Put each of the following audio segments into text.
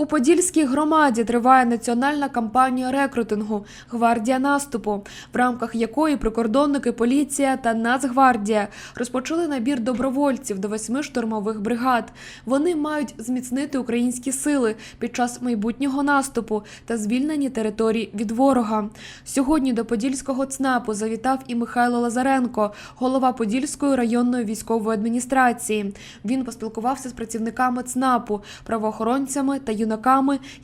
У Подільській громаді триває національна кампанія рекрутингу Гвардія наступу, в рамках якої прикордонники, поліція та Нацгвардія розпочали набір добровольців до восьми штурмових бригад. Вони мають зміцнити українські сили під час майбутнього наступу та звільнені території від ворога. Сьогодні до Подільського ЦНАПу завітав і Михайло Лазаренко, голова Подільської районної військової адміністрації. Він поспілкувався з працівниками ЦНАПу, правоохоронцями та юнаками,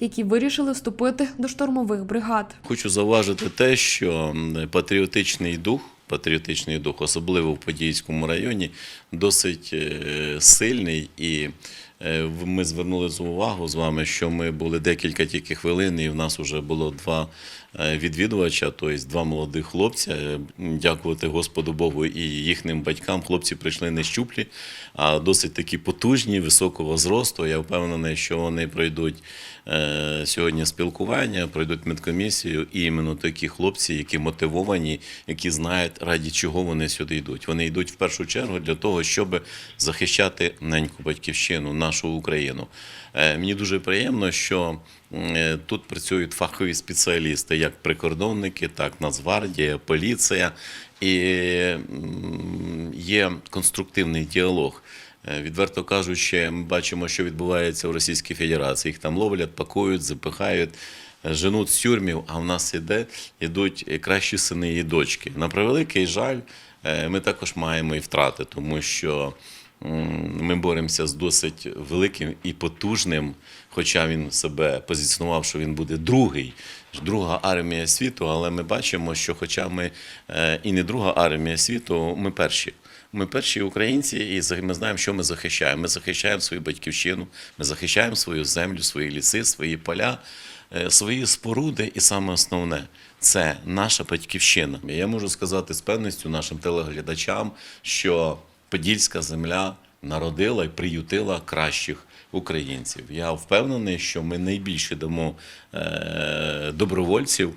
які вирішили вступити до штурмових бригад. Хочу зауважити те, що патріотичний дух, патріотичний дух, особливо в Подільському районі, досить е, сильний. І е, ми звернули увагу з вами, що ми були декілька тільки хвилин, і в нас вже було два відвідувача, тобто два молодих хлопця. Е, Дякувати Господу Богу і їхнім батькам. Хлопці прийшли не щуплі, а досить такі потужні, високого зросту. Я впевнений, що вони пройдуть е, сьогодні спілкування, пройдуть медкомісію, і іменно такі хлопці, які мотивовані, які знають, раді чого вони сюди йдуть. Вони йдуть в першу чергу для того, щоб захищати неньку батьківщину, нашу Україну. Е, Мені дуже приємно, що е, тут працюють фахові спеціалісти, як прикордонники, так Нацгвардія, поліція, і є конструктивний діалог. Е, Відверто кажучи, ми бачимо, що відбувається в Російській Федерації. Їх там ловлять, пакують, запихають, е, женуть з тюрмів, а в нас іде, ідуть е, кращі сини і дочки. На превеликий жаль, е, ми також маємо і втрати, тому що ми боремося з досить великим і потужним, хоча він себе позиціонував, що він буде другий, друга армія світу, але ми бачимо, що хоча ми е, і не друга армія світу, ми перші. Ми перші українці, і ми знаємо, що ми захищаємо. Ми захищаємо свою батьківщину, ми захищаємо свою землю, свої ліси, свої поля, е, свої споруди, і саме основне це наша батьківщина. Я можу сказати з певністю нашим телеглядачам, що Подільська земля народила і приютила кращих українців. Я впевнений, що ми найбільше дамо е, добровольців.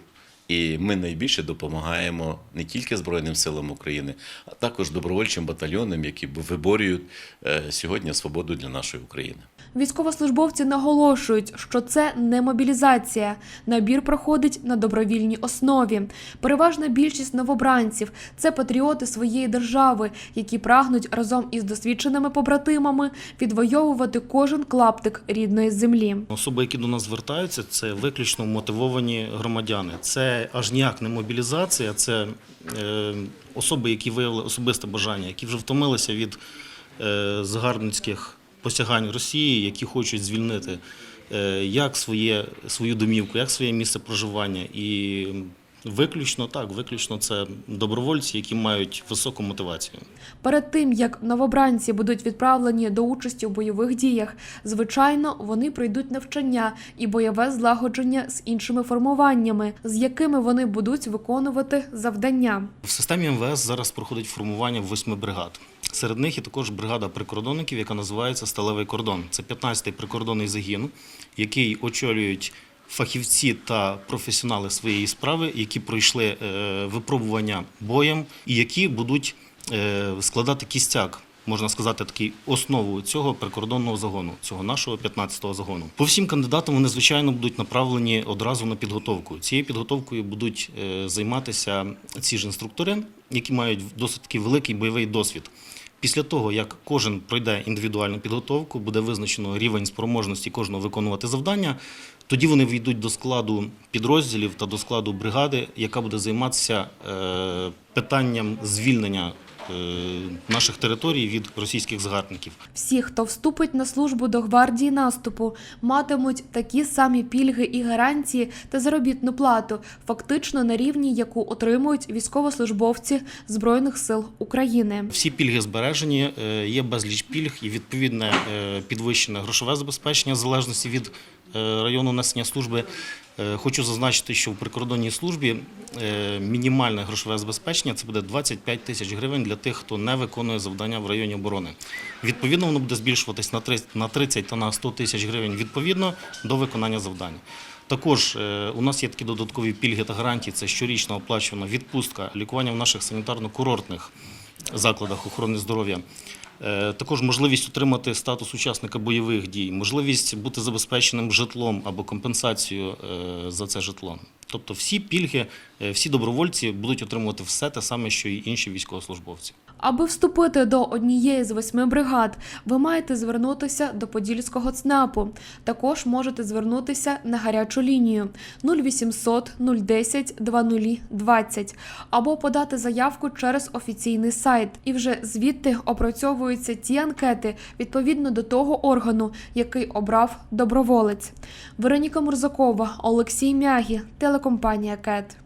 І ми найбільше допомагаємо не тільки Збройним силам України, а також добровольчим батальйонам, які виборюють е, сьогодні свободу для нашої України. Військовослужбовці наголошують, що це не мобілізація. Набір проходить на добровільній основі. Переважна більшість новобранців це патріоти своєї держави, які прагнуть разом із досвідченими побратимами відвоювати кожен клаптик рідної землі. Особи, які до нас звертаються, це виключно мотивовані громадяни. Це аж ніяк не мобілізація, це е, особи, які виявили особисте бажання, які вже втомилися від е, загарбницьких посягань Росії, які хочуть звільнити е, як своє, свою домівку, як своє місце проживання. І виключно так, виключно це добровольці, які мають високу мотивацію. Перед тим як новобранці будуть відправлені до участі у бойових діях, звичайно, вони пройдуть навчання і бойове злагодження з іншими формуваннями, з якими вони будуть виконувати завдання. В системі МВС зараз проходить формування восьми бригад. Серед них є також бригада прикордонників, яка називається Сталевий кордон. Це 15-й прикордонний загін, який очолюють фахівці та професіонали своєї справи, які пройшли е, випробування боєм і які будуть е, складати кістяк. Можна сказати, такий основу цього прикордонного загону, цього нашого 15-го загону. По всім кандидатам вони звичайно будуть направлені одразу на підготовку. Цією підготовкою будуть е, займатися ці ж інструктори, які мають досить такий великий бойовий досвід. Після того, як кожен пройде індивідуальну підготовку, буде визначено рівень спроможності кожного виконувати завдання. Тоді вони війдуть до складу підрозділів та до складу бригади, яка буде займатися е, питанням звільнення наших територій від російських загарбників. Всі, хто вступить на службу до гвардії наступу, матимуть такі самі пільги і гарантії та заробітну плату, фактично на рівні, яку отримують військовослужбовці Збройних сил України. Всі пільги збережені, е, є безліч пільг і відповідне е, підвищене грошове забезпечення в залежності від е, району несення служби. Е, Хочу зазначити, що в прикордонній службі е, мінімальне грошове забезпечення це буде 25 тисяч гривень для тих, хто не виконує завдання в районі оборони. Відповідно, воно буде збільшуватись на 30 та на 100 тисяч гривень відповідно до виконання завдання. Також е, у нас є такі додаткові пільги та гарантії. Це щорічна оплачувана відпустка, лікування в наших санітарно-курортних закладах охорони здоров'я. Е, Також можливість отримати статус учасника бойових дій, можливість бути забезпеченим житлом або компенсацією е, за це житло. Тобто всі пільги, е, всі добровольці будуть отримувати все те саме, що і інші військовослужбовці. Аби вступити до однієї з восьми бригад, ви маєте звернутися до Подільського ЦНАПу. Також можете звернутися на гарячу лінію 0800 010 2020 або подати заявку через офіційний сайт. І вже звідти опрацьовуються ті анкети відповідно до того органу, який обрав доброволець. Вероніка Мурзакова, Олексій Мягі, телекомпанія КЕТ.